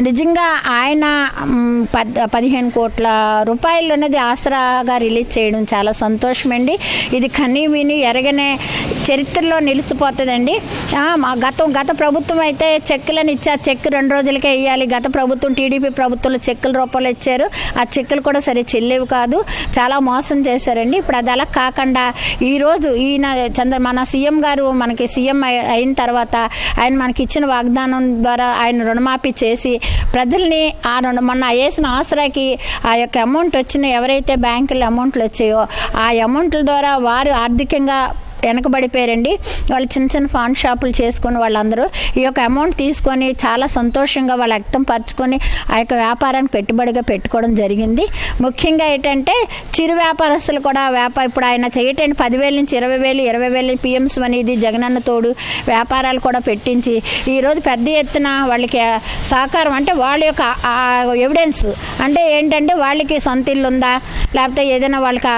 నిజంగా ఆయన పద్ పదిహేను కోట్ల రూపాయలు అనేది ఆసరాగా రిలీజ్ చేయడం చాలా సంతోషం అండి ఇది కనీ విని ఎరగనే చరిత్రలో నిలిచిపోతుందండి. మా గత గత ప్రభుత్వం అయితే చెక్కులను ఇచ్చి ఆ చెక్ రెండు రోజులకే ఇవ్వాలి గత ప్రభుత్వం టీడీపీ ప్రభుత్వంలో చెక్కుల రూపంలో ఇచ్చారు. ఆ చెక్కులు కూడా సరే చెల్లేవి కాదు. చాలా మోసం చేశారండి. ఇప్పుడు అది అలా కాకుండా ఈరోజు ఈయన చంద్ర మన సీఎం గారు మనకి సీఎం అయి- అయిన తర్వాత ఆయన మనకి ఇచ్చిన వాగ్దానం ద్వారా ఆయన రుణమాఫీ చేసి ప్రజల్ని ఆ రెండు మొన్న వేసిన ఆసరాకి ఆ యొక్క అమౌంట్ వచ్చిన ఎవరైతే బ్యాంకులో అమౌంట్లు వచ్చాయో ఆ అమౌంట్ల ద్వారా వారు ఆర్థికంగా వెనకబడిపోయారండి. వాళ్ళు చిన్న చిన్న పాన్ షాపులు చేసుకుని వాళ్ళందరూ ఈ యొక్క అమౌంట్ తీసుకొని చాలా సంతోషంగా వాళ్ళ వ్యక్తం పరుచుకొని ఆ యొక్క వ్యాపారాన్ని పెట్టుబడిగా పెట్టుకోవడం జరిగింది. ముఖ్యంగా ఏంటంటే చిరు వ్యాపారస్తులు కూడా వ్యాపార ఇప్పుడు ఆయన చేయటండి పదివేల నుంచి ఇరవై వేలు ఇరవై వేలు పిఎంస్ అనేది జగనన్న తోడు వ్యాపారాలు కూడా పెట్టించి ఈరోజు పెద్ద ఎత్తున వాళ్ళకి సహకారం అంటే వాళ్ళ యొక్క ఎవిడెన్స్ అంటే ఏంటంటే వాళ్ళకి సొంత ఇల్లు ఉందా? లేకపోతే ఏదైనా వాళ్ళకి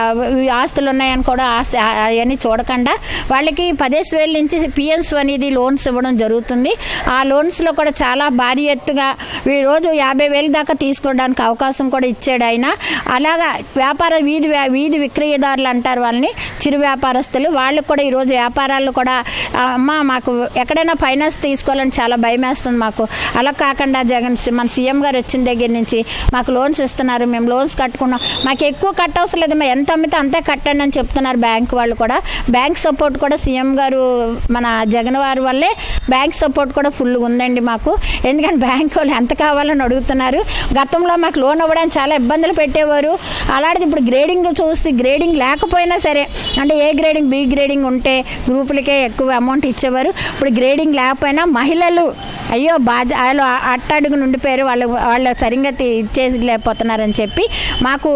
ఆస్తులు ఉన్నాయని కూడా ఆస్తి ఆ- అవన్నీ చూడకుండా వాళ్ళకి పదేసి వేల నుంచి పిఎన్స్ అనేది లోన్స్ ఇవ్వడం జరుగుతుంది. ఆ లోన్స్లో కూడా చాలా భారీ ఎత్తుగా ఈ రోజు యాభై వేల దాకా తీసుకోవడానికి అవకాశం కూడా ఇచ్చాడు ఆయన. అలాగా వ్యాపార వీధి వీధి విక్రయదారులు అంటారు వాళ్ళని చిరు వ్యాపారస్తులు. వాళ్ళకు కూడా ఈరోజు వ్యాపారాలు కూడా అమ్మ మాకు ఎక్కడైనా ఫైనాన్స్ తీసుకోవాలని చాలా భయం వేస్తుంది మాకు. అలా కాకుండా జగన్ సి- మన సీఎం గారు వచ్చిన దగ్గర నుంచి మాకు లోన్స్ ఇస్తున్నారు మేము లోన్స్ కట్టుకున్నాం. మాకు ఎక్కువ కట్టవసరం లేదు ఎంత అమ్మితే అంతే కట్టండి అని చెప్తున్నారు బ్యాంక్ వాళ్ళు కూడా. బ్యాంక్ సపోర్ట్ కూడా సీఎం గారు మన జగన్ వారి వల్లే బ్యాంక్ సపోర్ట్ కూడా ఫుల్ ఉందండి మాకు. ఎందుకంటే బ్యాంక్ వాళ్ళు ఎంత కావాలని అడుగుతున్నారు. గతంలో మాకు లోన్ ఇవ్వడానికి చాలా ఇబ్బందులు పెట్టేవారు. అలాంటిది ఇప్పుడు గ్రేడింగ్ చూసి గ్రేడింగ్ లేకపోయినా సరే అంటే ఏ గ్రేడింగ్ బి గ్రేడింగ్ ఉంటే గ్రూపులకే ఎక్కువ అమౌంట్ ఇచ్చేవారు. ఇప్పుడు గ్రేడింగ్ లేకపోయినా మహిళలు అయ్యో బాధ వాళ్ళు అట్టడుగున నుండిపోయారు వాళ్ళు వాళ్ళు సరిగ్గా తీ- ఇచ్చేసి లేకపోతున్నారని చెప్పి మాకు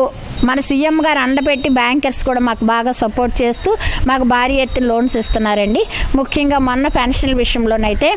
మన సీఎం గారు అండపెట్టి బ్యాంకర్స్ కూడా మాకు బాగా సపోర్ట్ చేస్తూ మాకు భారీ ఎత్తున లోన్స్ ఇస్తున్నారండి. ముఖ్యంగా మొన్న పెన్షన్ల విషయంలోనైతే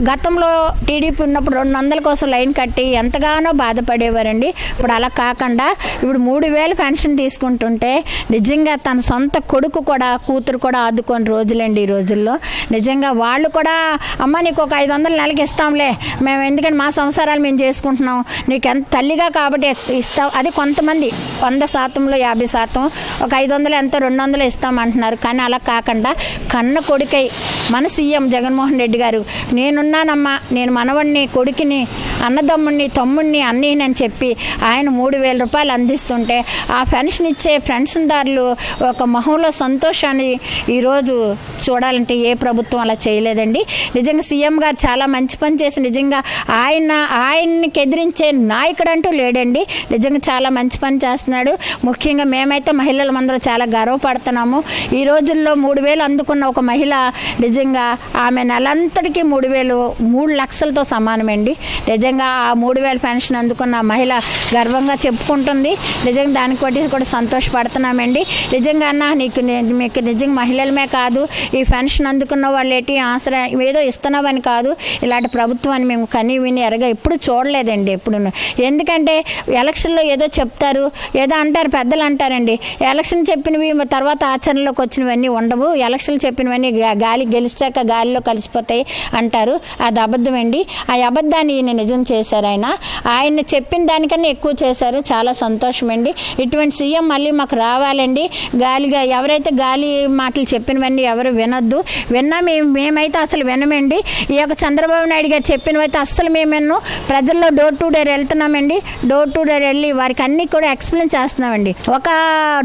గతంలో టీడీపీ ఉన్నప్పుడు రెండు వందల కోసం లైన్ కట్టి ఎంతగానో బాధపడేవారండి. ఇప్పుడు అలా కాకుండా ఇప్పుడు మూడు వేలు పెన్షన్ తీసుకుంటుంటే నిజంగా తన సొంత కొడుకు కూడా కూతురు కూడా ఆదుకొని రోజులండి ఈ రోజుల్లో. నిజంగా వాళ్ళు కూడా అమ్మ నీకు ఒక ఐదు వందలు నెలకి ఇస్తాంలే. మేము ఎందుకంటే మా సంసారాలు మేము చేసుకుంటున్నాం. నీకు ఎంత తల్లిగా కాబట్టి ఇస్తాం. అది కొంతమంది వంద శాతంలో యాభై శాతం ఒక ఐదు వందలు ఎంతో? రెండు వందలు ఇస్తామంటున్నారు కానీ అలా కాకుండా కన్న కొడుకై మన సీఎం జగన్మోహన్ రెడ్డి గారు నేను నేనున్నానమ్మా. నేను మనవడిని కొడుకుని అన్నదమ్ముడిని తమ్ముడిని అన్నయ్యని చెప్పి ఆయన మూడు వేల రూపాయలు అందిస్తుంటే ఆ పెన్షన్ ఇచ్చే పెన్షన్దారులు ఒక మొహంలో సంతోషాన్ని ఈరోజు చూడాలంటే ఏ ప్రభుత్వం అలా చేయలేదండి. నిజంగా సీఎం గారు చాలా మంచి పని చేసి నిజంగా ఆయన ఆయన్ని ఎదిరించే నాయకుడు అంటూ లేడండి. నిజంగా చాలా మంచి పని చేస్తున్నాడు. ముఖ్యంగా మేమైతే మహిళలు అందరూ చాలా గర్వపడుతున్నాము. ఈ రోజుల్లో మూడు వేలు అందుకున్న ఒక మహిళ నిజంగా ఆమె నెలంతటికీ మూడు వేలు మూడు లక్షలతో సమానమండి. నిజంగా ఆ మూడు వేల పెన్షన్ అందుకున్న మహిళ గర్వంగా చెప్పుకుంటుంది. నిజంగా దానికి బట్టి కూడా సంతోషపడుతున్నామండి. నిజంగా అన్న నీకు మీకు నిజంగా మహిళలమే కాదు ఈ పెన్షన్ అందుకున్న వాళ్ళు ఏంటి ఆసరా ఏదో ఇస్తున్నామని కాదు ఇలాంటి ప్రభుత్వాన్ని మేము కనీ విని ఎరగా ఎప్పుడు చూడలేదండి ఎప్పుడు ఎందుకంటే ఎలక్షన్లో ఏదో చెప్తారు ఏదో అంటారు పెద్దలు అంటారండి. ఎలక్షన్ చెప్పినవి తర్వాత ఆచరణలోకి వచ్చినవన్నీ ఉండవు. ఎలక్షన్ చెప్పినవన్నీ గాలి గెలిచాక గాలిలో కలిసిపోతాయి అంటారు. అది అబద్ధం అండి ఆ అబద్ధాన్ని నేను నిజం చేశారు ఆయన ఆయన చెప్పిన దానికన్నా ఎక్కువ చేశారు. చాలా సంతోషం అండి ఇటువంటి సీఎం మళ్ళీ మాకు రావాలండి. గాలిగా ఎవరైతే గాలి మాటలు చెప్పినవన్నీ ఎవరు వినొద్దు. విన్నా మేము మేమైతే అసలు వినమండి. ఈ యొక్క చంద్రబాబు నాయుడు గారు చెప్పినవైతే అస్సలు మేము విన్ను. ప్రజల్లో డోర్ టు డోర్ వెళ్తున్నామండి. డోర్ టు డోర్ వెళ్ళి వారికి అన్ని కూడా ఎక్స్ప్లెయిన్ చేస్తున్నామండి. ఒక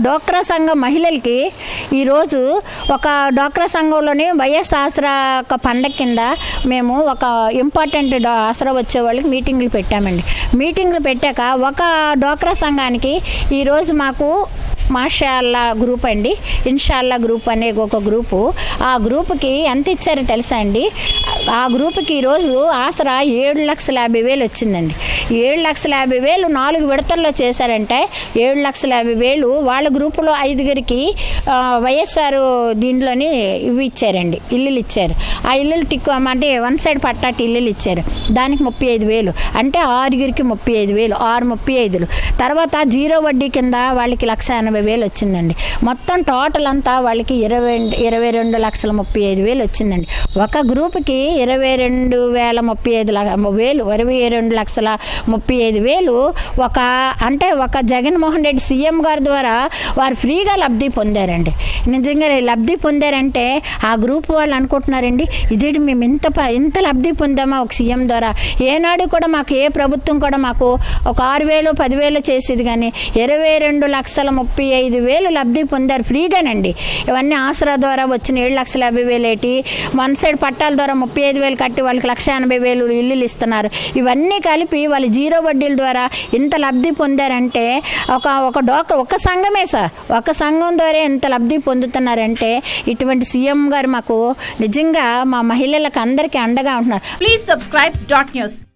డోక్రా సంఘం మహిళలకి ఈరోజు ఒక డోక్రా సంఘంలోని వైఎస్ ఆసరా ఒక పండగ కింద మేము ఒక ఇంపార్టెంట్ ఆసరా వచ్చేవాళ్ళు. వాళ్ళకి మీటింగ్లు పెట్టామండి. మీటింగ్లు పెట్టాక ఒక డోక్రా సంఘానికి ఈరోజు మాకు మాషాల్లా గ్రూప్ అండి. ఇన్షాల్లా గ్రూప్ అనే ఒక గ్రూపు. ఆ గ్రూప్కి ఎంత ఇచ్చారో తెలుసా అండి? ఆ గ్రూప్కి ఈరోజు ఆసరా ఏడు లక్షల యాభై వేలు వచ్చిందండి. ఏడు లక్షల యాభై వేలు నాలుగు విడతల్లో చేశారంటే ఏడు లక్షల యాభై వేలు వాళ్ళ గ్రూపులో ఐదుగురికి వైఎస్ఆర్ దీంట్లోని ఇవి ఇచ్చారండి. ఇల్లులు ఇచ్చారు. ఆ ఇల్లులు టిక్కు అంటే వన్ సైడ్ పట్టాటి ఇల్లులు ఇచ్చారు. దానికి ముప్పై ఐదు వేలు. అంటే ఆరుగురికి ముప్పై ఐదు వేలు. ఆరు ముప్పై ఐదులు. తర్వాత జీరో వడ్డీ కింద వాళ్ళకి లక్ష ఎనభై ఎనభై వేలు వచ్చిందండి. మొత్తం టోటల్ అంతా వాళ్ళకి ఇరవై ఇరవై రెండు లక్షల ముప్పై ఐదు వేలు వచ్చిందండి. ఒక గ్రూప్కి ఇరవై రెండు వేల ముప్పై ఐదు వేలు ఇరవై రెండు లక్షల ముప్పై ఐదు వేలు ఒక అంటే ఒక జగన్మోహన్ రెడ్డి సీఎం గారి ద్వారా వారు ఫ్రీగా లబ్ధి పొందారండి. నిజంగా లబ్ధి పొందారంటే ఆ గ్రూప్ వాళ్ళు అనుకుంటున్నారండి ఇది మేము ఇంత ఇంత లబ్ధి పొందామా ఒక సీఎం ద్వారా? ఏనాడు కూడా మాకు ఏ ప్రభుత్వం కూడా మాకు ఒక ఆరు వేలు పదివేలు చేసేది కానీ ఇరవై రెండు లక్షల ముప్పై ఐదు వేలు లబ్ధి పొందారు. ఫ్రీగానండి. ఇవన్నీ ఆసరా ద్వారా వచ్చిన ఏడు లక్షల యాభై వేలు ఏంటి వన్ సైడ్ పట్టాల ద్వారా ముప్పై ఐదు వేలు కట్టి వాళ్ళకి లక్ష ఎనభై వేలు ఇల్లులు ఇస్తున్నారు. ఇవన్నీ కలిపి వాళ్ళు జీరో వడ్డీల ద్వారా ఇంత లబ్ధి పొందారంటే ఒక ఒక డోక ఒక సంఘమే సార్. ఒక సంఘం ద్వారా ఎంత లబ్ధి పొందుతున్నారంటే ఇటువంటి సీఎం గారు మాకు నిజంగా మా మహిళలకు అందరికీ అండగా ఉంటున్నారు. Please subscribe dot news